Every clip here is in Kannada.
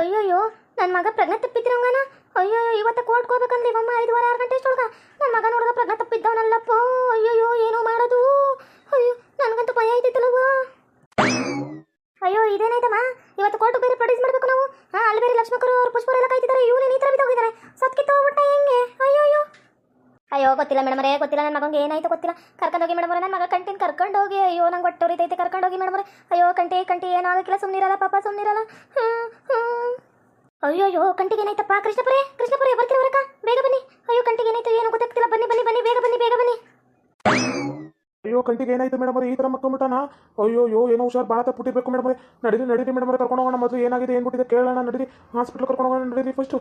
ಅಯ್ಯಯ್ಯೋ ನನ್ನ ಮಗ ಪ್ರಜ್ಞೆ ತಪ್ಪಿದ್ರಂಗನ? ಅಯ್ಯೋ ಇವತ್ತು ಕೋರ್ಟ್ ಹೋಗ್ಬೇಕಂದ್ರೆ ಇವಮ್ಮ ಐದುವರೆ, ಆರು ಗಂಟೆ ಅಷ್ಟೊಳಗ. ನನ್ನ ಮಗ ನೋಡಿದ ಪ್ರಜ್ಞೆ ತಪ್ಪಿದ್ದವನಲ್ಲಪ್ಪ. ಅಯ್ಯಯ್ಯೋ, ಏನು ಮಾಡೋದು. ಅಯ್ಯೋ, ನನಗಂತೂ ಭಯ ಆಯ್ತೈತಲ್ಲವ್ವ ಅಯ್ಯೋ, ಇದೇನಾಯ್ತಮ್ಮ? ಇವತ್ತು ಕೋರ್ಟ್ ಬೇರೆ ಪ್ರೊಡ್ಯೂಸ್ ಮಾಡಬೇಕು ನಾವು? ಹಾಂ ಅಲ್ಲಿ ಬೇರೆ ಲಕ್ಷ್ಮಕರು ಅವ್ರು ಪುಷ್ಪರು ಎಲ್ಲ ಕಾಯ್ತಿದ್ದಾರೆ ಇವನು ಈ ಥರ ಬಿದ್ದೋಗಿದ್ದಾರೆ. ಸತ್ಕಿತ್ತು ಹೋಗ್ಬಿಟ್ಟ ಹೆಂಗೆ? ಅಯ್ಯೋ ಅಯ್ಯೋ ಅಯ್ಯೋ, ಗೊತ್ತಿಲ್ಲ ಮೇಡಮ್ ಮೇಡಮರೇ ಗೊತ್ತಿಲ್ಲ. ನನ್ನ ಮಗಂಗೆ ಏನಾಯ್ತು ಗೊತ್ತಿಲ್ಲ. ಕರ್ಕೊಂಡೋಗಿ ಮೇಡಮರೇ ನನ್ನ ಮಗ ಕರ್ಕೊಂಡು ಕರ್ಕೊಂಡೋಗಿ ಅಯ್ಯೋ, ನಂಗೆ ಒಟ್ಟು ರೀತೈತೆ ಕರ್ಕೊಂಡೋಗಿ ಮೇಡಮರೇ ಅಯ್ಯೋ, ಕಂಟಿ ಕಂಟಿ, ಏನಾಗಕ್ಕಿಲ್ಲ. ಸುಮ್ಮನಿರಲ್ಲ ಪಾಪ ಸುಮ್ಮನಿರಲ್ಲ ಹ್ಞೂ ಹ್ಞೂ ಅಯ್ಯೋ ಅಯ್ಯೋ, ಕಂಟಿಗೆ ಏನಾಯ್ತಪ್ಪ? ಕೃಷ್ಣಪುರೇ ಕೃಷ್ಣಪುರೇ ಬರಕ ಬೇಗ ಬನ್ನಿ. ಅಯ್ಯೋ, ಕಂಟಿಗೆ ಏನಾಯ್ತು ಏನು ಗೊತ್ತಾಗ್ತಿಲ್ಲ. ಬನ್ನಿ ಬನ್ನಿ ಬನ್ನಿ, ಬೇಗ ಬನ್ನಿ ಬೇಗ ಬನ್ನಿ. ಅಯ್ಯೋ, ಕಂಟಿಗೆ ಏನಾಯ್ತು ಮೇಡಮ್ ಈ ಥರ ಮಕ್ಕೊಂಬಿಟ್ಟಾನ ಅಯ್ಯೋ ಅಯ್ಯೋ, ಏನೋ ಹುಷಾರು ಭಾಳ ತಪ್ಪಿಟ್ಟಿರ್ಬೇಕು ಮೇಡಮ್ ನಡೀರಿ ನಡೀರಿ ಮೇಡಮ್ ಕರ್ಕೊಂಡು ಹೋಗೋಣ. ಮೊದಲು ಏನಾಗಿದೆ ಏನ್ಬಿಟ್ಟಿದೆ ಕೇಳೋಣ. ನಡೀರಿ, ಹಾಸ್ಪಿಟ್ಲ್ ಕರ್ಕೊಂಡು ಹೋಗೋಣ. ನಡೀರಿ ಫಸ್ಟು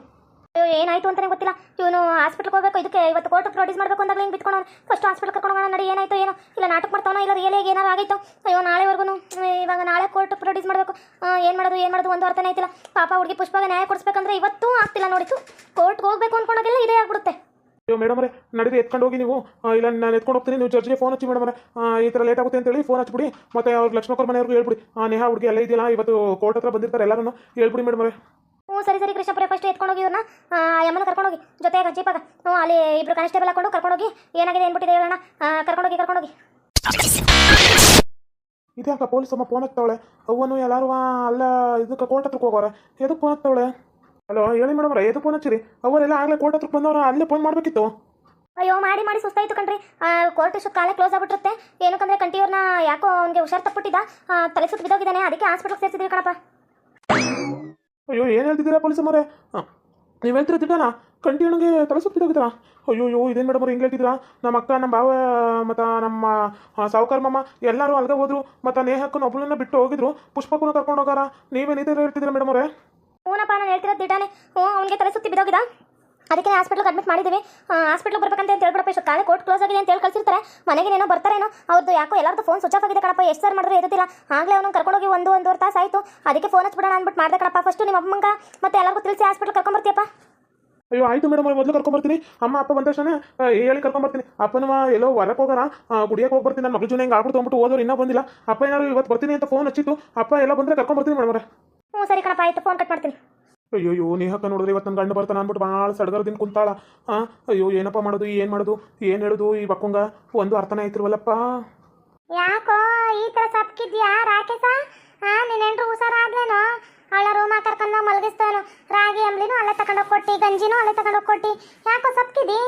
ಏನಾಯ್ತು ಅಂತಾನೆ ಗೊತ್ತಿಲ್ಲ. ಇವನು ಹಾಸ್ಪಿಟ್ಲ್ಗೆ ಹೋಗಬೇಕು, ಇದಕ್ಕೆ ಇವತ್ತು ಕೋರ್ಟ್ ಪ್ರೊಡ್ಯೂಸ್ ಮಾಡಬೇಕು ಅಂದಾಗ ಹಿಂಗೆ ಬಿತ್ಕೊಂಡು ಫಸ್ಟ್ ಹಾಸ್ಪಿಟ್ಲ್ ಕರ್ಕೊಂಡು ನಡಿ ಏನಾಯ್ತು, ಏನೋ? ಇಲ್ಲ, ನಾಟಕ ಮಾಡ್ತಾವನ ಇಲ್ಲ ರಿಯಲ್ ಏನಾರು ಆಗೈತೋ ಅಯ್ಯೋ ನಾಳೆವರೆಗೂ ಇವಾಗ ನಾಳೆ ಕೋರ್ಟ್ ಪ್ರೊಡ್ಯೂಸ್ ಮಾಡಬೇಕು. ಏನು ಮಾಡೋದು ಏನು ಮಾಡೋದು, ಒಂದು ಅರ್ಥನೇ ಆಯ್ತಿಲ್ಲ. ಪಾಪ ಹುಡುಗಿ ಪುಷ್ಪಾಗ ನ್ಯಾಯ ಕೊಡಿಸ್ಬೇಕಂದ್ರೆ ಇವತ್ತೂ ಆಗ್ತಿಲ್ಲ ನೋಡಿತು ಕೋರ್ಟ್ಗೆ ಹೋಗಬೇಕು ಅಂದ್ಕೊಂಡಾಗೆಲ್ಲ ಇದೇ ಆಗ್ಬಿಡುತ್ತೆ. ಅಯ್ಯೋ ಮೇಡಮ್ ನಡೀರಿ ಎತ್ಕೊಂಡು ಹೋಗಿ ನೀವು. ಇಲ್ಲ, ನಾನು ಎತ್ಕೊಂಡು ಹೋಗ್ತೀನಿ, ನೀವು ಜಡ್ಜ್ಗೆ ಫೋನ್ ಹಚ್ಚಿ ಮೇಡಮ್ ಈ ಥರ ಲೇಟ್ ಆಗುತ್ತೆ ಅಂತೇಳಿ ಫೋನ್ ಹಚ್ಬಿಡಿ. ಮತ್ತೆ ಅವ್ರು ಲಕ್ಷ್ಮಕ್ಕವ್ರ ಮನೆಯವ್ರಿಗೆ ಹೇಳ್ಬಿಡಿ. ನೇಹಾ ಹುಡುಗಿ ಎಲ್ಲ ಇದೆಯಲ್ಲ, ಇವತ್ತು ಕೋರ್ಟ್ ಹತ್ರ ಬಂದಿರ್ತಾರೆ ಎಲ್ಲರೂ ಹೇಳ್ಬಿಡಿ ಮೇಡಮ್ ಹ್ಞೂ ಸರಿ ಸರಿ ಕೃಷ್ಣಪುರ ಫಸ್ಟ್ ಎತ್ಕೊಂಡೋಗಿ ಇವ್ರನ್ನ ಯಮ್ಮನ ಕರ್ಕೊಂಡೋಗಿ ಜೊತೆಗೆ ಜೀಪಾಗ ಹ್ಞೂ ಅಲ್ಲಿ ಇಬ್ರು ಕಾನ್ಸ್ಟೇಬಲ್ ಹಾಕೊಂಡು ಕರ್ಕೊಂಡೋಗಿ ಏನಾಗಿದೆ ಏನ್ಬಿಟ್ಟಿದೆ ಹೇಳೋಣ. ಕರ್ಕೊಂಡೋಗಿ ಕರ್ಕೊಂಡೋಗಿ. ಇದ್ಯಾಕ ಪೊಲೀಸ್ ಅಮ್ಮ ಫೋನ್ ಹತ್ತವಳೆ ಅವನು ಎಲ್ಲಾರು ಅಲ್ಲ ಇದಕ್ಕೆ ಕೋರ್ಟ್ ಹತ್ರಕ್ಕೆ ಹೋಗೋರ? ಎದಕ್ಕೆ ಫೋನ್ ಹತ್ತವಳೆ ಹಲೋ ಹೇಳಿ ಮೇಡಮ್ ಎದಕ್ಕೆ ಫೋನ್ ಹಚ್ಚಿರಿ? ಅವರೆಲ್ಲ ಆಗಲೇ ಕೋರ್ಟ್ ಹತ್ರಕ್ಕೆ ಬಂದವರು ಅಲ್ಲೇ ಫೋನ್ ಮಾಡಬೇಕಿತ್ತು. ಅಯ್ಯೋ ಮಾಡಿ ಮಾಡಿ ಸುಸ್ತಾಯ್ತು ಕಣ್ರಿ. ಕೋರ್ಟ್ ಇಷ್ಟು ಕಾಲೇ ಕ್ಲೋಸ್ ಆಗ್ಬಿಟ್ಟಿರುತ್ತೆ ಏನಕ್ಕಂದ್ರೆ ಕಂಟಿಯವ್ರನ್ನ ಯಾಕೋ ಅವ್ನಿಗೆ ಹುಷಾರ್ ತಪ್ಪಿಟ್ಟಿದ್ದ. ತಲೆ ಸುತ್ತ ಬಿದ್ದೋಗಿದ್ದಾನೆ. ಅದಕ್ಕೆ ಹಾಸ್ಪಿಟ್ಲಿಗೆ ಸೇರಿಸಿದ್ವಿ ಕಣಪ್ಪ. ಅಯ್ಯೋ, ಏನು ಹೇಳ್ತಿದ್ದೀರಾ ಪೊಲೀಸ್ ಅಮ್ಮರೇ ಹಾಂ, ನೀವು ಹೇಳ್ತೀರ ಕಂಟಿ ಕಂಟಿನ್ಯೂಗೆ ತಲೆ ಸುತ್ತಿದ್ದಾಗಿದ್ದೀರಾ ಅಯ್ಯೋ ಅಯ್ಯೋ ಇದೇನು ಮೇಡಮ್ ಹಿಂಗೆ ಹೇಳ್ತಿದ್ದೀರಾ? ನಮ್ಮ ಅಕ್ಕ, ನಮ್ಮ ಭಾವ, ಮತ್ತು ನಮ್ಮ ಸಾವುಕಾರ ಎಲ್ಲರೂ ಅಲ್ಗ ಹೋದ್ರು, ಮತ್ತು ನೇಹಕ್ಕನ ಒಬ್ಬಳನ್ನ ಬಿಟ್ಟು ಹೋಗಿದ್ರು. ಪುಷ್ಪಕ್ಕೂ ಕರ್ಕೊಂಡು ಹೋಗಾರ. ನೀವೇನು ಇದೇ ಹೇಳ್ತಿದ್ದೀರಾ ಮೇಡಮ್ ಅವರೇ? ಹ್ಞೂನಪ್ಪ ನಾನು ಹೇಳ್ತಿರೋದು ದಿಟಾನೆ ಹ್ಞೂ, ಅವ್ನಿಗೆ ತಲೆ ಸುತ್ತಿ ಅದಕ್ಕೆ ಹಾಸ್ಪಿಟ್ಲಿಗೆ ಅಡ್ಮಿಟ್ ಮಾಡಿದ್ದೀವಿ ಹಾಸ್ಪಿಟ್ಲಿಗೆ ಬರ್ಬೇಕಂತ ಅಂತ ಹೇಳ್ಬಿಡಪ್ಪ ಇಷ್ಟು ಕಾಲೇ ಕೋರ್ಟ್ ಕ್ಲೋಸ್ ಆಗಿದೆ ಅಂತ ಹೇಳಿ ಕಳ್ಸಿರ್ತಾರೆ. ಮನೆಗೆ ಏನೋ ಬರ್ತಾರೇನೋ ಅವ್ರದ್ದು ಯಾಕೋ ಎಲ್ಲರದ್ದು ಫೋನ್ ಸ್ವಿಚ್ ಆಫ್ ಆಗಿದೆ ಕಣಪ್ಪ ಎಷ್ಟು ಸರ್ ಮಾಡಿದ್ರೆ ಇರುತ್ತಿಲ್ಲ. ಆಗಲೇ ಅವನು ಕರ್ಕೊಂಡೋಗಿ ಒಂದು ಒಂದೂವರೆ ತಾಸು ಆಯಿತು. ಅದಕ್ಕೆ ಫೋನ್ ಹಚ್ಬಿಡೋಣ ಅಂದ್ಬಿಟ್ಟು ಮಾಡಿದೆ ಕಣಪ್ಪ. ಫಸ್ಟು ನಿಮ್ಮ ಅಮ್ಮಂಗ ಮತ್ತೆ ಎಲ್ಲರಿಗೂ ತಿಳಿಸಿ ಹಾಸ್ಪಿಟ್ಲ್ ಕರ್ಕೊಂಬರ್ತೀಯಪ್ಪ ಅಯ್ಯೋ ಆಯ್ತು ಮೇಡಮ್ ಮೊದಲು ಕರ್ಕೊಂಬರ್ತೀನಿ ಅಮ್ಮ ಅಪ್ಪ ಬಂದ ತಕ್ಷಣ ಹೇಳಿ ಕರ್ಕೊಂಬರ್ತೀನಿ ಅಪ್ಪನವ ಎಲ್ಲೋ ಹೊರಕ್ಕೆ ಹೋಗೋಣ ಗುಡಿಯಕ್ಕೆ ಹೋಗಿ ಬರ್ತೀನಿ. ನನ್ನ ಮಗಳು ಜೀವನ ಹೆಂಗೆ ಆಗ್ಬಿಟ್ಟು ತೊಗೊಂಬಿಟ್ಟು ಹೋದವ್ರು ಇನ್ನೂ ಬಂದಿಲ್ಲ. ಅಪ್ಪ ಏನಾದ್ರು ಇವತ್ತು ಬರ್ತೀನಿ ಅಂತ ಫೋನ್ ಹಚ್ಚಿತ್ತು. ಅಪ್ಪ ಎಲ್ಲ ಬಂದರೆ ಕರ್ಕೊಂಬರ್ತೀನಿ ಮೇಡಮ್ ಹ್ಞೂ ಸರಿ ಕಣಪ್ಪ ಆಯಿತು. ಫೋನ್ ಕಟ್ ಮಾಡ್ತೀನಿ. ಅಯ್ಯೋ ನೇಹಕ್ಕ ನೋಡಿದ್ರೆ ಇವತ್ತು ನನ್ನ ಗಂಡ ಬರ್ತಾನೆ ಅಂದ್ಬಿಟ್ಟು ಭಾಳ ಸಡಗರದಿಂದ ಕುಂತಾಳ. ಹಾಂ ಅಯ್ಯೋ ಏನಪ್ಪ ಮಾಡೋದು ಏನು ಮಾಡೋದು ಏನು ಹೇಳೋದು ಈ ಬಕ್ಕಂಗ ಒಂದು ಅರ್ಥನೇ ಆಯ್ತಿರ್ವಲ್ಲಪ್ಪ ಯಾಕೋ ಈ ಥರ ಸಪ್ಕಿದ್ಯಾ ರಾಕೇಶ? ಹಾಂ ನಿನ್ನೆಂಟ್ರು ಹುಷಾರಾದ್ಲೇನೋ ಅವಳ ರೂಮ ಕರ್ಕೊಂಡು ಮಲಗಿಸ್ತೇನು. ರಾಗಿ ಅಂಬ್ಲಿನೂ ಅಲ್ಲೇ ತಗೊಂಡೋಗಿ ಕೊಟ್ಟಿ ಗಂಜಿನೂ ಅಲ್ಲೇ ತಗೊಂಡೋಗಿ ಕೊಟ್ಟಿ. ಯಾಕೋ ಸಪ್ಕಿದಿ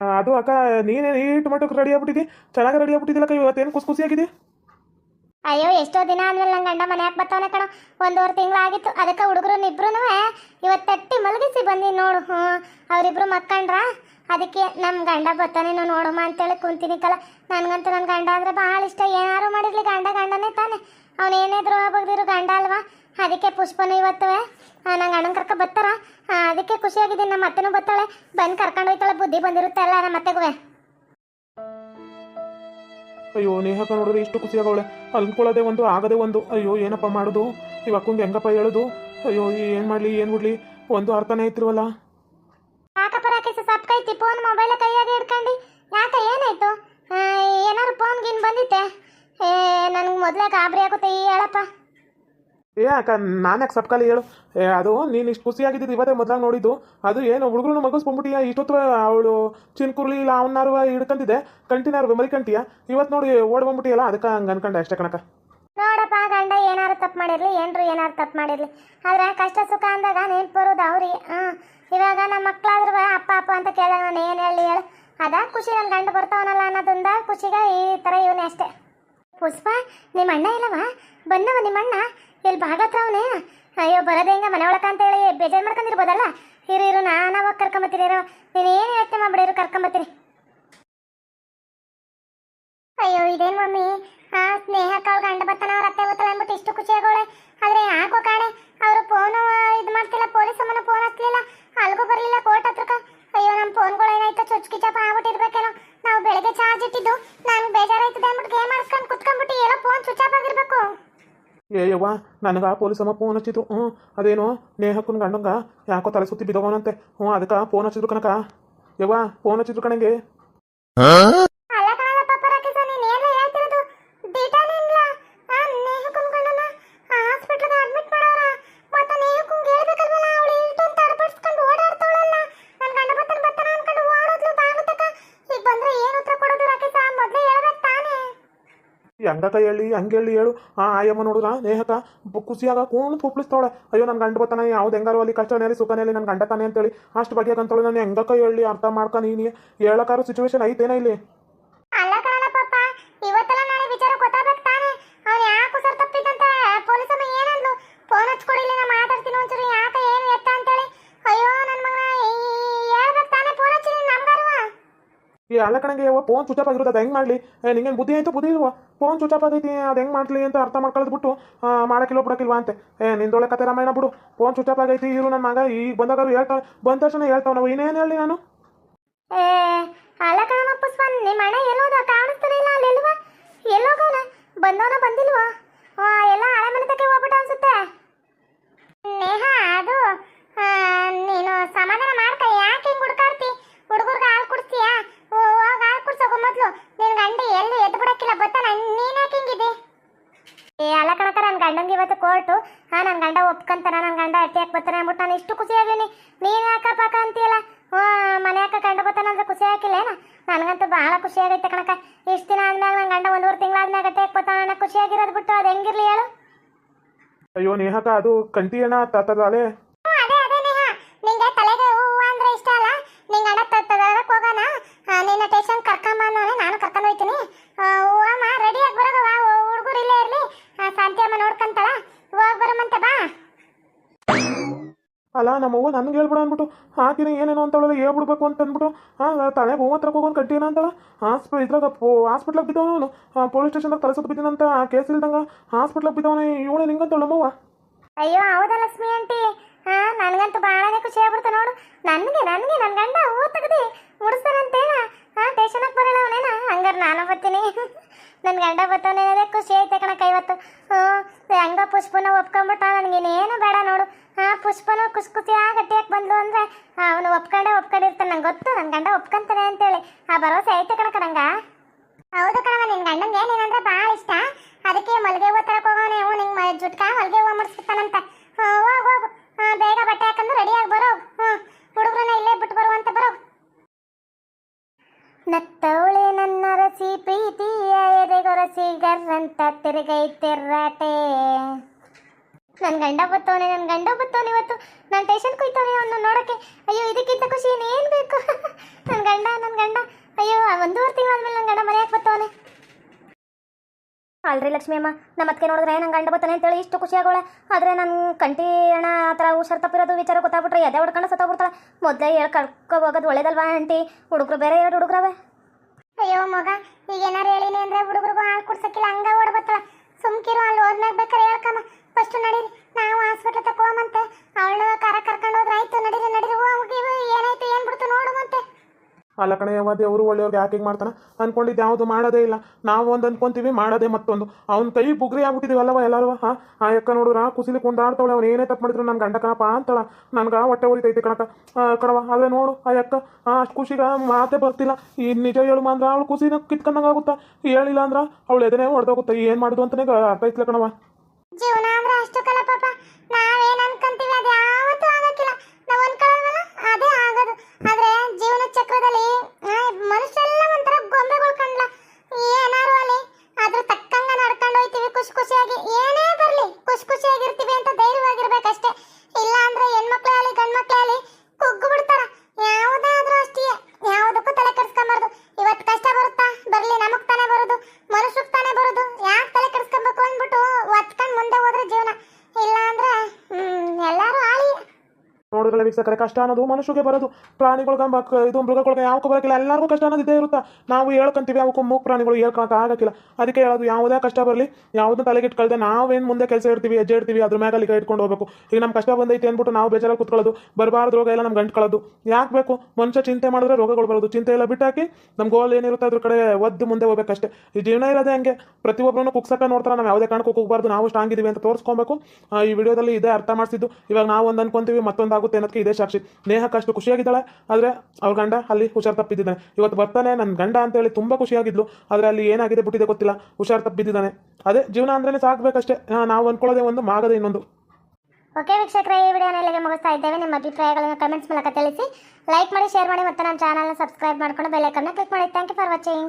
ಅದು ಅಕ್ಕ ನೀನೇ ಈ ಟೊಮೆಟೋಕ್ಕೆ ರೆಡಿ ಆಗ್ಬಿಟ್ಟಿದ್ದಿ? ಚೆನ್ನಾಗಿ ರೆಡಿ ಆಗ್ಬಿಟ್ಟಿದ್ದಿಲ್ಲಕ್ಕ ಇವತ್ತೇನು ಖುಷಿ ಖುಷಿಯಾಗಿದೆ ಅಯ್ಯೋ, ಎಷ್ಟೋ ದಿನ ಆದ್ಮೇಲೆ ನನ್ನ ಗಂಡ ಮನೆಯಾಗ ಬರ್ತಾವನೆ ಕಣ. ಒಂದೂವರೆ ತಿಂಗಳಾಗಿತ್ತು. ಅದಕ್ಕೆ ಹುಡುಗರು ಇಬ್ರು ಇವತ್ತು ತಟ್ಟಿ ಮಲಗಿಸಿ ಬಂದಿ ನೋಡು, ಹ್ಞೂ. ಅವರಿಬ್ರು ಮಕ್ಕಂಡ್ರ? ಅದಕ್ಕೆ ನಮ್ಮ ಗಂಡ ಬರ್ತಾನೇನೋ ನೋಡಮ್ಮ ಅಂತೇಳಿ ಕುಂತೀನಿ ಕಲ. ನನಗಂತೂ ನನ್ನ ಗಂಡ ಅಂದರೆ ಭಾಳ ಇಷ್ಟ. ಏನಾರು ಮಾಡಿರಲಿ, ಗಂಡ ಗಂಡನೇ ತಾನೆ. ಅವ್ನು ದ್ರೋಹ ಬಗ್ದಿರು ಗಂಡ ಅಲ್ವಾ? ಅದಕ್ಕೆ ಪುಷ್ಪನು ಇವತ್ತು ನನ್ನ ಗಂಡನ ಕರ್ಕ ಬರ್ತಾರ ಅದಕ್ಕೆ ಖುಷಿಯಾಗಿದ್ದೀನಿ. ನಮ್ಮ ಅತ್ತೆನೂ ಬರ್ತಾಳೆ ಬಂದು ಕರ್ಕೊಂಡು ಹೋಯ್ತಾಳೆ ಬುದ್ಧಿ ಬಂದಿರುತ್ತೆ ಅಲ್ಲ, ನಮ್ಮ ಅತ್ತೆಗೂ ಅಯ್ಯೋ, ನೇಹಕ ನೋಡಿದ್ರೆ ಇಷ್ಟು ಖುಷಿಯಾಗವಳೆ. ಅನ್ಕೊಳ್ಳೋದೇ ಒಂದು, ಆಗದೆ ಒಂದು, ಅಯ್ಯೋ, ಏನಪ್ಪ ಮಾಡೋದು? ಈ ಅಕ್ಕಂಗೆ ಹೆಂಗಪ್ಪ ಹೇಳೋದು? ಅಯ್ಯೋ ಏನು ಮಾಡಲಿ, ಏನು ಬಿಡ್ಲಿ ಒಂದು ಅರ್ಥನೇ ಇತ್ತಿರುವಲ್ಲ ಸಪ್ಕೈತಿ ಫೋನ್ ಮೊಬೈಲ್ ಕೈಯಾಗ ಹಿಡ್ಕೊಂಡು. ಯಾಕೆ, ಏನಾಯ್ತು? ಏನಾರು ಫೋನ್ ಗಿನ್ ಬಂದಿತ್ತೆ? ನನಗೆ ಮೊದಲೇ ಗಾಬರಿ ಆಗುತ್ತೆ ಈ ಹೇಳಪ್ಪ. ಏ, ಅಕ್ಕ ನಾನಕ್ಕೆ ಯಾಕೆ ಸಪ್ಕಾಲಿ ಹೇಳು. ಏ, ಅದು, ನೀನು ಇಷ್ಟು ಖುಷಿಯಾಗಿದ್ದು ಇವತ್ತೇ ಮೊದಲಾಗ ನೋಡಿದ್ದು. ಅದು ಏನು ಹುಡುಗರು ಮಗಸ್ಕೊಂಡ್ಬಿಟ್ಟಿಯ ಇಷ್ಟೊತ್ತು ಅವಳು ಚಿನ್ಕುರ್ಲಿ, ಇಲ್ಲ ಅವನಾರು ಹಿಡ್ಕಂತಿದ್ದೆ. ಕಂಟಿನಾರು ಮರಿಕಂತೀಯ ಇವತ್ತು ನೋಡಿ ಓಡ್ ಬಂದ್ಬಿಟ್ಟಿಯಲ್ಲ, ಅದಕ್ಕೆ ಹಂಗೆ ಅನ್ಕೊಂಡೆ ಅಷ್ಟೇ ಕಣಕ್ಕ. ನೋಡಪ್ಪ, ಗಂಡ, ಏನಾರು ತಪ್ಪು ಮಾಡಿರಲಿ, ಏನ್ರು ಏನಾರು ತಪ್ಪು ಮಾಡಿರಲಿ. ಆದ್ರೆ ಕಷ್ಟ ಸುಖ ಅಂದಾಗ ನೆನ್ಪು ಬರೋದು ಅವ್ರಿ. ಹಾಂ ಇವಾಗ ನಮ್ಮ ಮಕ್ಕಳಾದ್ರೂ ಅಪ್ಪ ಅಪ್ಪ ಅಂತ ಕೇಳಿದ ನಾನು ಏನು ಹೇಳಿ ಹೇಳು. ಅದ ಖುಷಿ ನನ್ನ ಗಂಡ ಬರ್ತಾವನಲ್ಲ ಅನ್ನೋದಿಂದ ಖುಷಿಗೆ ಈ ಥರ ಇವನೇ ಅಷ್ಟೇ. ಪುಷ್ಪ ನಿಮ್ಮ ಅಣ್ಣ ಇಲ್ಲವ? ಬಂದವ ನಿಮ್ಮ ಅಣ್ಣ? ಇಲ್ಲಿ ಭಾಗತ್ರ ಅವನೇ? ಅಯ್ಯೋ, ಬರೋದೇ ಹಿಂಗೆ? ಮನೆ ಒಳಕ ಅಂತ ಹೇಳಿ ಬೇಜಾರು ಮಾಡ್ಕೊಂಡಿರ್ಬೋದಲ್ಲ? ಇರು ಇರು, ನಾನು ಅವಾಗ ಕರ್ಕೊಂಬತ್ತೀನಿ, ಇರೋ. ನೀನು ಏನು ಯೋಚನೆ ಕರ್ಕೊಂಬತ್ತೀನಿ. ಅಯ್ಯೋ, ಇದೇನು ಮಮ್ಮಿ? ಆ ಸ್ನೇಹ ಅವ್ರ ಗಂಡ ಬರ್ತಾನ, ಅವ್ರ ಅತ್ತೆ ಬರ್ತಾಳೆ ಅಂದ್ಬಿಟ್ಟು ಇಷ್ಟು ಖುಷಿ ಆಗೋಳೆ ಆದ್ರೆ ಯಾಕೋ ಕಾಣೆ, ಅವರು ಫೋನು ಇದು ಮಾಡ್ತಿಲ್ಲ ಪೊಲೀಸ್ ಅಮ್ಮನ ಫೋನ್ ಹಚ್ಲಿಲ್ಲ. ಅಲ್ಗೂ ಬರಲಿಲ್ಲ ಕೋರ್ಟ್ ಹತ್ರಕ ಅಯ್ಯೋ ನಮ್ಮ ಫೋನ್ಗಳು ಏನಾಯ್ತು ಚುಚ್ಚು ಚಾಪ ಆಗ್ಬಿಟ್ಟಿರ್ಬೇಕೇನೋ. ನಾವು ಬೆಳಗ್ಗೆ ಚಾರ್ಜ್ ಇಟ್ಟಿದ್ದು ನಾನು ಬೇಜಾರಾಯ್ತದೆ ಅಂದ್ಬಿಟ್ಟು ಗೇಮ್ ಆಡ್ಸ್ಕೊಂಡು ಕುತ್ಕೊಂಡ್ಬಿಟ್ಟು ಏನೋ ಫೋನ್ ಸ್ವಿಚ್ ಆಫ್ ಆಗಿರ್ಬೇಕು. ಏ ಯವ್ವ, ನನಗೆ ಪೊಲೀಸ್ ಅಮ್ಮ ಫೋನ್ ಹಚ್ಚಿದ್ರು. ಹ್ಞೂ ಅದೇನೋ ನೇಹಕ್ಕನ ಗಂಡಂಗ ಯಾಕೋ ತಲೆ ಸುತ್ತಿ ಬಿದ್ದವನಂತೆ. ಹ್ಞೂ ಅದಕ್ಕೆ ಫೋನ್ ಹಚ್ಚಿದ್ರು ಕಣಕ ಯವ್ವ ಫೋನ್ ಹಚ್ಚಿದ್ರು ಕಣಂಗೆ. ಹೆಂಗಕ್ಕ ಹೇಳಿ ಹಂಗೆ ಹೇಳಿ ಹೇಳು. ಆ ಆಯಮ್ಮ ನೋಡುದ? ನೇಹತ ಖುಷಿಯಾಗ ಕೂಣ್ ಕುಪ್ಳಿಸ್ತಾವಳೆ ಅಯ್ಯೋ ನನ್ನ ಗಂಡ ಬತ್ತಾನೆ ಯಾವ್ದು ಹೆಂಗಾರು ಅಲ್ಲಿ ಕಷ್ಟನೇಲಿ, ಸುಖನೇಲಿ ನನ್ನ ಗಂಡ ತಾನೆ ಅಂತೇಳಿ. ಅಷ್ಟು ಬಗೆಯಾಗಂತವಳೆ ನಾನು ಹೆಂಗಕ್ಕ ಹೇಳಿ ಅರ್ಥ ಮಾಡ್ಕ ನೀನು ಹೇಳಕ್ಕಾರು ಸಿಚುವೇಶನ್ ಐತೇನ ಇಲ್ಲಿ ಅಲ್ಲ ಕಣಲ್ಲ ಪಾಪ ಇವತ್ತೆಲ್ಲ ನಾಳೆ ವಿಚಾರ ಗೊತ್ತಾಗ್ಬೇಕು ತಾನೆ ಅವ್ನು ಯಾಕೆ ಸರ್ ತಪ್ಪಿದಂತ ಪೊಲೀಸಮ್ಮ ಏನಂದ್ಲು ಫೋನ್ ಹಚ್ಕೊಡಿಲ್ಲ ನಾ ಮಾತಾಡ್ತೀನಿ ಒಂಚೂರು ಯಾಕೆ ಏನು ಎತ್ತ ಅಂತೇಳಿ ಅಯ್ಯೋ ನನ್ನ ಮಗನ ಹೇಳ್ಬೇಕು ತಾನೆ ಫೋನ್ ಹಚ್ಚಿ ನಮ್ಗಾರುವ ಈ ಅಲ್ಲ ಕಣಂಗೆ ಫೋನ್ ಸ್ವಿಚ್ ಆಫ್ ಮಾಡ್ಲಿ ಅದು ಹೆಂಗೆ ಮಾಡಲಿ? ನಿಂಗೇನು ಬುದ್ಧಿ ಆಯ್ತು? ಬುದ್ಧಿ ಇಲ್ವಾ? ಫೋನ್ ಸ್ವಿಚ್ ಆಫ್ ಆಗೈತಿ, ಅದು ಹೆಂಗೆ ಮಾಡ್ಲಿ ಅಂತ ಅರ್ಥ ಮಾಡ್ಕೊಳ್ಳೋದು ಬಿಟ್ಟು ಮಾಡಕ್ಕಿಲ್ವ, ಬಿಡಕ್ಕಿಲ್ವಾ ಅಂತೆ. ಏ ಕತೆ ರಾಮಾಯಣ ಬಿಡು. ಫೋನ್ ಸ್ವಿಚ್ ಆಫ್ ಆಗೈತಿ, ಇರು ನನ್ನ ಮಗ. ಈಗ ಬಂದಾಗ ಹೇಳ್ತಾವೆ ಬಂದ ತಕ್ಷಣ ಹೇಳ್ತಾವೆ ನಾವು. ಇನ್ನೇನು ಹೇಳಿ ನಾನು? ಎಲ್ಲೋದ ಇಲ್ಲ ಅಲ್ಲೆಲ್ವಾ? ಬಂದವನ ಬಂದಿಲ್ವಾ? ಎಲ್ಲ ಹಳೆ ಮನೆ ತಕ್ಕೆ ಹೋಗ್ಬಿಟ್ಟ ಅನ್ಸುತ್ತೆ. ನೇಹ, ಅದು ಆ, ನೀನು ಸಮಾಧಾನ ಮಾಡ್ಕ ಯಾಕೆ ಹಿಂಗ್ ಹುಡುಕಾಡ್ತಿ ಹುಡುಗರ್ಗೆ ಹಾಲು ಕುಡಿಸ್ತೀಯಾ ಹೋಗ ಹಾಲು ಕುಡ್ಸೋಗು ಮೊದ್ಲು ನಿನ್ ಗಂಡ ಎಲ್ಲಿ ಎದ್ದು ಬಿಡಕ್ಕಿಲ್ಲ ಬತ್ತಾನ ನೀನ್ ಯಾಕೆ ಹಿಂಗಿದೆ ಏ ಅಲ್ಲ ಕಣಕ ನನ್ನ ಗಂಡಂಗೆ ಇವತ್ತು ಕೋರ್ಟು ಹಾ ನನ್ನ ಗಂಡ ಒಪ್ಕೊಂತಾನ ನನ್ನ ಗಂಡ ಅಟ್ಟಿ ಹಾಕಿ ಬರ್ತಾನೆ ಅಂದ್ಬಿಟ್ಟು ನಾನು ಇಷ್ಟು ಖುಷಿ ಆಗೀನಿ ನೀನು ಯಾಕ ಪಾಕ ಅಂತೀಯಲ್ಲ ಹ್ಞೂ ಮನೆ ಯಾಕ ಗಂಡ ಬರ್ತಾನ ಅಂದ್ರೆ ಖುಷಿ ಆಗಿಲ್ಲೇನ ನನಗಂತೂ ಬಹಳ ಖುಷಿ ಆಗೈತೆ ಕಣಕ ಇಷ್ಟು ದಿನ ಆದ್ಮೇಲೆ ನನ್ನ ಗಂಡ ಒಂದೂವರೆ ತಿಂಗಳಾದ್ಮ್ಯಾಗ ನನಗೆ ಖುಷಿ ಆಗಿರೋದು ಬಿಟ್ಟು ಅದು ಹೆಂಗಿರ್ಲಿ ಹೇಳು? ಅಯ್ಯೋ ನೇಹಕ, ಅದು ಕಂಟಿ ಅಣ್ಣ ಹ್ಞೂ ಅದೇ ಅದೇ ನೇಹ ನಿಂಗೆ ತಲೆಗೆ ಹೂವು ಅಂದ್ರೆ ಇಷ್ಟ ಅಲ್ಲ ನಿಂಗೆ ಅಣ್ಣ ತದಕ್ಕೆ ಹೋಗೋಣ ಆ, ನಿನ್ನ ಟೇಷನ್ ಕರ್ಕೊಂಬ ಅನ್ನೋನೆ ನಾನು ಕರ್ಕೊಂಡು ಹೋಗ್ತೀನಿ ಹೂವಮ್ಮ ರೆಡಿಯಾಗಿ ಬರೋಗವ ಹುಡುಗರು ಇಲ್ಲೇ ಇರಲಿ ಶಾಂತಿ ಅಮ್ಮ ನೋಡ್ಕೊಂತಾಳ ಹೋಗಿ ಬರಮಂತೆ ಬಾ ಅಲ್ಲ, ನಮ್ಮವ್ವ ನನಗೆ ಹೇಳ್ಬಿಡ ಅಂದ್ಬಿಟ್ಟು ಹಾಕಿನ ಏನೇನೋ ಅಂತವಳೆಲ್ಲ ಹೇಳ್ಬಿಡ್ಬೇಕು ಅಂತ ಅಂದ್ಬಿಟ್ಟು ಹಾಂ ತಲೆಗೆ ಹೂವು ಹತ್ರ ಹೋಗೋದು ಕಟ್ಟಿನ ಅಂತಳ ಹಾಸ್ಪ, ಇದ್ರಾಗ ಹಾಸ್ಪಿಟ್ಲಾಗ ಬಿದ್ದವನು ಪೊಲೀಸ್ ಸ್ಟೇಷನ್ದಾಗ ತಲೆ ಬಿದ್ದಿನಂತ ಕೇಸ್ ಇಲ್ದಂಗ ಹಾಸ್ಪಿಟ್ಲಾಗ ಬಿದ್ದವನು ಇವಳು ನಿಂಗಂತವಳ ನಮ್ಮವ್ವ? ಅಯ್ಯೋ ಹೌದಾ ಲಕ್ಷ್ಮಿ ಆಂಟಿ. ಹಾ ನನಗಂತೂ ಭಾಳನೇ ಖುಷಿ ಆಗ್ಬಿಡ್ತು ನೋಡು. ನನಗೆ ನನಗೆ ನನ್ನ ಗಂಡ ಹೂವು ತೆಗ್ದು ಮುಡಿಸ್ತಾರಂತೇನ ಟೇಷನಕ್ಕೆ ಅವನೇನ? ಹಂಗಾರೆ ನಾನು ಬರ್ತೀನಿ. ನನ್ನ ಗಂಡ ಬರ್ತಾನೆ ಖುಷಿ ಐತೆ ಕಣಕ್ಕ ಇವತ್ತು. ಹ್ಞೂ ಹಂಗ ಪುಷ್ಪನ ಒಪ್ಕೊಂಬಿಟ್ಟ ನನಗೇನೇನು ಬೇಡ ನೋಡು. ಆ, ಪುಷ್ಪನ ಖುಷಿ ಖುಷಿಯಾಗಿ ಗಟ್ಟಿಯಾಗಿ ಬಂದ್ಲು ಅಂದರೆ ಅವನು ಒಪ್ಕೊಂಡೇ ಒಪ್ಕೊಂಡಿರ್ತಾನೆ ನಂಗೆ ಗೊತ್ತು ನನ್ನ ಗಂಡ ಒಪ್ಕೊಂತಾನೆ ಅಂತೇಳಿ. ಆ ಭರವಸೆ ಐತೆ ಕಣಕ್ಕ ನಂಗೆ. ಹೌದು ಕಣವ ನಿನ್ನ ಗಂಡಂಗೆ ನೀನಂದ್ರೆ ಭಾಳ ಇಷ್ಟ. ಅದಕ್ಕೆ ಮಲ್ಗೆ ಹೂವು ತರಕ್ಕೆ ಹೋಗೋಣ ಹ್ಞೂ, ನಿಂಗೆ ಜುಟ್ಕ ಮಲ್ಗೆ ಹೂವು ಮುಡಿಸ್ತಾನಂತ ಹೋಗ್, ಹೋಗು. ಬೇಗ ಬಟ್ಟೆ ಹಾಕೊಂಡು ರೆಡಿಯಾಗಿ ಬರೋ. ಹ್ಞೂ, ಹುಡುಗರನ್ನ ಇಲ್ಲೇ ಬಿಟ್ಟು ಬರುವಂತ ಬರೋ. ನತ್ತವಳೆ ನನ್ನ ರಸಿ ಪ್ರೀತಿಯ ಎದೆಗೊರಸಿ ಗರ್ರಂತ ತಿರುಗೈತಿರ್ರಾಟೆ ನನ್ನ ಗಂಡ ಬತ್ತವನೆ ನನ್ನ ಗಂಡ ಬತ್ತವನೆ ಇವತ್ತು. ನಾನು ಟೇಷನ್ ಕುಯ್ತವನೆ ಅವನು ನೋಡಕ್ಕೆ. ಅಯ್ಯೋ, ಇದಕ್ಕಿಂತ ಖುಷಿ ಇನ್ನೇನು ಬೇಕು? ನನ್ನ ಗಂಡ ನನ್ನ ಗಂಡ. ಅಯ್ಯೋ ಒಂದೂವರೆ ತಿಂಗಳಾದ್ಮೇಲೆ ನನ್ನ ಗಂಡ ಮನೆಯಾಗ ಬತ್ತವನೆ. ಅಲ್ರಿ ಲಕ್ಷ್ಮಿ ಅಮ್ಮ ನಮ್ಮ ಅದಕ್ಕೆ ನೋಡಿದ್ರೆ ನಂಗೆ ಗಂಡ ಬತ್ತಾನೆ ಅಂತೇಳಿ ಇಷ್ಟು ಖುಷಿ ಆಗೋಳೆ. ಆದರೆ ನನ್ನ ಕಂಟಿ ಅಣ್ಣ ಆ ಥರ ಹುಷಾರು ತಪ್ಪಿರೋದು ವಿಚಾರ ಗೊತ್ತಾಗ್ಬಿಟ್ರೆ ಎದೆ ಹೊಡ್ಕೊಂಡು ಸತ್ತೋಗ್ಬಿಡ್ತಾಳೆ. ಮೊದಲೇ ಹೇಳಿ ಕಳ್ಕೊಬೋಗೋದು ಒಳ್ಳೇದಲ್ವಾ ಆಂಟಿ? ಹುಡುಗರು ಬೇರೆ ಎರಡು ಹುಡುಗ್ರವೆ. ಅಯ್ಯೋ ಮಗ ಈಗ ಏನಾರು ಹೇಳಿನಿ ಅಂದರೆ ಹುಡುಗರಿಗೂ ಹಾಲು ಕುಡ್ಸಕ್ಕಿಲ್ಲ ಹಂಗ ಓಡ್ಬತ್ತಳ. ಸುಮ್ಕಿರು ಅಲ್ಲಿ ಹೋದ್ಮ್ಯಾಗ ಬೇಕಾರೆ ಹೇಳ್ಕಮ್ಮ. ಫಸ್ಟ್ ನಡೀರಿ ನಾವು ಹಾಸ್ಪಿಟ್ಲ್ ತಗೋಮಂತೆ ಅವಳು ಕರ ಕರ್ಕೊಂಡು ಹೋದ್ರೆ ಆಯ್ತು ನಡೀರಿ ನಡೀರಿ. ಹೋಗಿ ಏನಾಯ್ತು ಏನು ಬಿಡ್ತು ನೋಡುವಂತೆ ಅಲ್ಲ ಕಣೆ ಯಾವ ದೇವರು ಒಳ್ಳೆಯವ್ರಿಗೆ ಯಾಕೆ ಹಿಂಗೆ ಮಾಡ್ತಾನೆ? ಅನ್ಕೊಂಡಿದ್ದು ಯಾವುದು ಮಾಡೋದೇ ಇಲ್ಲ. ನಾವು ಒಂದು ಅನ್ಕೊಂತೀವಿ, ಮಾಡೋದೇ ಮತ್ತೊಂದು. ಅವ್ನ ಕೈ ಬುಗ್ರಿ ಆಗ್ಬಿಟ್ಟಿದೀವಲ್ಲವ ಎಲ್ಲರೂ ಹಾಂ? ಆ ಯಕ್ಕ ನೋಡಿದ್ರ ಕುಸಿಲಿ ಕುಂದಾಡ್ತಾವಳೆ ಅವ್ನು ಏನೇ ತಪ್ಪು ಮಾಡಿದ್ರು ನನ್ನ ಗಂಡ ಕಣಪ್ಪ ಅಂತಳ. ನನ್ಗೆ ಹೊಟ್ಟೆ ಉರಿತೈತಿ ಕಣಕ ಕಣವ ಆದರೆ ನೋಡು, ಆ ಯಕ್ಕ ಅಷ್ಟು ಖುಷಿಗೆ ಮಾತೇ ಬರ್ತಿಲ್ಲ. ಈ ನಿಜ ಹೇಳು ಅಂದ್ರೆ ಅವಳು ಖುಷಿನ ಕಿತ್ಕೊಂಡಂಗೆ ಆಗುತ್ತಾ ಹೇಳಿಲ್ಲ ಅಂದ್ರೆ ಅವಳು ಎದನೇ ಹೊಡೆದೋಗುತ್ತೆ ಏನು ಮಾಡೋದು ಅಂತಲೇ ಅರ್ಥ ಐತಿಲ್ಲ ಕಣವ ಜೀವನ ಅಂದ್ರೆ ಅಷ್ಟು ಕಲ ಪಾಪ ನಾವೇನ್ ಅನ್ಕೊಂತೀವಿ ಅದು ಯಾವತ್ತೂ ಆಗಕ್ಕಿಲ್ಲ ನಾವ್ ಅನ್ಕೊಳ್ಳೋದಲ್ಲ ಅದೇ ಆಗೋದು ಆದ್ರೆ ಜೀವನ ಚಕ್ರದಲ್ಲಿ ಆ, ಮನುಷ್ಯರೆಲ್ಲ ಒಂಥರ ಗೊಂಬೆಗಳು ಕಂಡ್ಲ ಏನಾರು ಅಲ್ಲಿ ಅದ್ರ ತಕ್ಕಂಗ ನಡ್ಕೊಂಡು ಹೋಯ್ತೀವಿ ಖುಷಿ ಖುಷಿಯಾಗಿ ಏನೇ ಬರ್ಲಿ ಖುಷಿ ಖುಷಿಯಾಗಿರ್ತೀವಿ ಅಂತ ಧೈರ್ಯವಾಗಿರ್ಬೇಕಷ್ಟೇ ಇಲ್ಲ ಅಂದ್ರೆ ಹೆಣ್ಮಕ್ಳೇ ಆಗಲಿ ಗಂಡ್ಮಕ್ಳೇ ಆಗಲಿ ಕುಗ್ಗು ಬಿಡ್ತಾರ ಯಾವುದೇ ಆದ್ರೂ ಅಷ್ಟೇ ಯಾವುದಕ್ಕೂ ತಲೆ ಕೆಡಿಸ್ಕೊಂಬಾರ್ದು ಇವತ್ತು ಕಷ್ಟ ಬರುತ್ತಾ ಬರ್ಲಿ ನಮಗ್ ತಾನೇ ಬರೋದು ಮನುಷ್ಯಕ್ ತಾನೇ ಬರೋದು ಯಾಕೆ ತಲೆ ಕೆಡಿಸ್ಕೊಬೇಕು ಅಂದ್ಬಿಟ್ಟು ಒತ್ಕೊಂಡು ಮುಂದೆ ಹೋದ್ರೆ ಜೀವನ ಇಲ್ಲ ಅಂದ್ರೆ ಹ್ಮ್ ಎಲ್ಲಾರು ಆಳಿ ನೋಡಿದ್ರಲ್ಲ ವೀಕ್ಷಕರೇ, ಕಷ್ಟ ಅನ್ನೋದು ಮನುಷ್ಯಗೆ ಬರೋದು. ಪ್ರಾಣಿಗಳ್ಗೆ ಬಕ್ ಇದು ಮೃಗಗಳ್ಗೆ ಯಾವಕ್ಕೂ ಬರೋಕ್ಕಿಲ್ಲ ಎಲ್ಲರಿಗೂ ಕಷ್ಟ ಅನ್ನೋದು ಇದೇ ಇರುತ್ತೆ. ನಾವು ಹೇಳ್ಕೊಂತೀವಿ, ಅವಕ್ಕೂ ಮೂಕ್ ಪ್ರಾಣಿಗಳು ಹೇಳ್ಕೊಳಕ್ಕೆ ಆಗೋಕ್ಕಿಲ್ಲ. ಅದಕ್ಕೆ ಹೇಳೋದು, ಯಾವುದೇ ಕಷ್ಟ ಬರಲಿ ಯಾವುದು ತಲೆಗಿಟ್ಕೊಳ್ದೆ ನಾವೇನು ಮುಂದೆ ಕೆಲಸ ಇಡ್ತೀವಿ, ಹೆಜ್ಜೆ ಇಡ್ತೀವಿ, ಅದ್ರ ಮ್ಯಾಗ ಅಲ್ಲಿ ಇಟ್ಕೊಂಡು ಹೋಗಬೇಕು. ಈಗ ನಮ್ಮ ಕಷ್ಟ ಬಂದೈತೆ ಅಂದ್ಬಿಟ್ಟು ನಾವು ಬೇಜಾರಾಗಿ ಕುತ್ಕೊಳ್ಳೋದು, ಬರಬಾರ್ದು ರೋಗ ಎಲ್ಲ ನಮ್ಗೆ ಗಂಟ್ಕೊಳ್ಳೋದು ಯಾಕೆ ಬೇಕು? ಮನುಷ್ಯ ಚಿಂತೆ ಮಾಡಿದ್ರೆ ರೋಗಗಳು ಬರೋದು. ಚಿಂತೆ ಎಲ್ಲ ಬಿಟ್ಟಾಕಿ ನಮ್ಮ ಗೋಲ್ ಏನಿರುತ್ತೆ ಅದ್ರ ಕಡೆ ಒದ್ದು ಮುಂದೆ ಹೋಗ್ಬೇಕಷ್ಟೇ. ಈ ಜೀವನ ಇರೋದೇ ಹಂಗೆ. ಪ್ರತಿಯೊಬ್ಬರನ್ನು ಕುಗ್ಸಕ್ಕೆ ನೋಡ್ತಾರೆ, ನಾವು ಯಾವುದೇ ಕಾರಣಕ್ಕೂ ಕುಗ್ಬಾರ್ದು, ನಾವು ಸ್ಟ್ರಾಂಗ್ ಇದೀವಿ ಅಂತ ತೋರಿಸ್ಕೊಬೇಕು. ಈ ವಿಡಿಯೋದಲ್ಲಿ ಇದೇ ಅರ್ಥ ಮಾಡಿಸಿದ್ದು. ಇವಾಗ ನಾವು ಒಂದು ಅನ್ಕೊಂತೀವಿ, ಮತ್ತೊಂದು ಆಗುತ್ತೆ ಅನ್ನೋದಕ್ಕೆ ಇದೇ ಸಾಕ್ಷಿ. ನೇಹಕ್ಕೆ ಅಷ್ಟು ಖುಷಿಯಾಗಿದ್ದಾಳೆ, ಆದರೆ ಅವ್ರ ಗಂಡ ಅಲ್ಲಿ ಹುಷಾರು ತಪ್ಪಿದ್ದಾನೆ ಇವತ್ತು ಬರ್ತಾನೆ ನನ್ನ ಗಂಡ ಅಂತೇಳಿ ತುಂಬ ಖುಷಿಯಾಗಿದ್ಲು, ಆದರೆ ಅಲ್ಲಿ ಏನಾಗಿದೆ ಬಿಟ್ಟಿದೆ ಗೊತ್ತಿಲ್ಲ. ಹುಷಾರು ತಪ್ಪಿದ್ದಾನೆ ಅದೇ ಜೀವನ ಅಂದ್ರೆ ಸಾಕಬೇಕಷ್ಟೇ. ನಾವು ಅನ್ಕೊಳ್ಳೋದೇ ಒಂದು, ಮಾಗದೆ ಇನ್ನೊಂದು. ಓಕೆ ವೀಕ್ಷಕರೇ, ಈ ವಿಡಿಯೋನ ಇಲ್ಲಿಗೆ ಮುಗಿಸ್ತಾ ಇದ್ದೇವೆ. ನಿಮ್ಮ ಅಭಿಪ್ರಾಯಗಳನ್ನು ಕಮೆಂಟ್ಸ್ ಮೂಲಕ ತಿಳಿಸಿ. ಲೈಕ್ ಮಾಡಿ ಶೇರ್ ಮಾಡಿ, ಮತ್ತು ನಮ್ಮ ಚಾನಲ್ನ ಸಬ್ಸ್ಕ್ರೈಬ್ ಮಾಡ್ಕೊಂಡು ಬೆಲ್ಲೈಕನ್ನ ಕ್ಲಿಕ್ ಮಾಡಿ. Thank you for watching